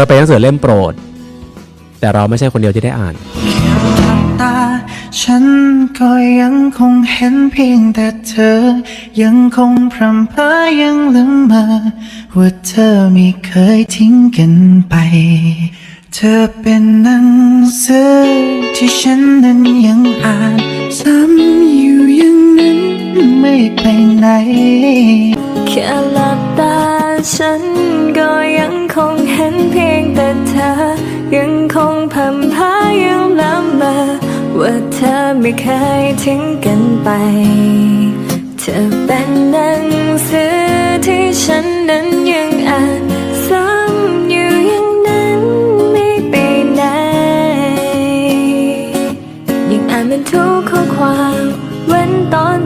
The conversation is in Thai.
อเป็นหนังสือเล่มโปรด แต่เราไม่ใช่คนเดียวที่ได้อ่าน ตาฉันก็ยังคงเห็นเพียงแต่เธอ ยังคงพรำเพอยังละเมอว่าเธอไม่เคยทิ้งกันไป เธอเป็นหนังสือที่ฉันนั้นยังอ่านซ้ำอยู่อย่างนั้นไม่ไปไหน แค่หลับตาฉันก็ยังคงเห็นเพียง เธอไม่เคยทิ้งกันไป เธอเป็นหนังสือที่ฉันนั้นยังอ่านซ้ำอยู่ยังนั้นไม่ไปไหน ยังอ่านมันทุกข้อความวันตอน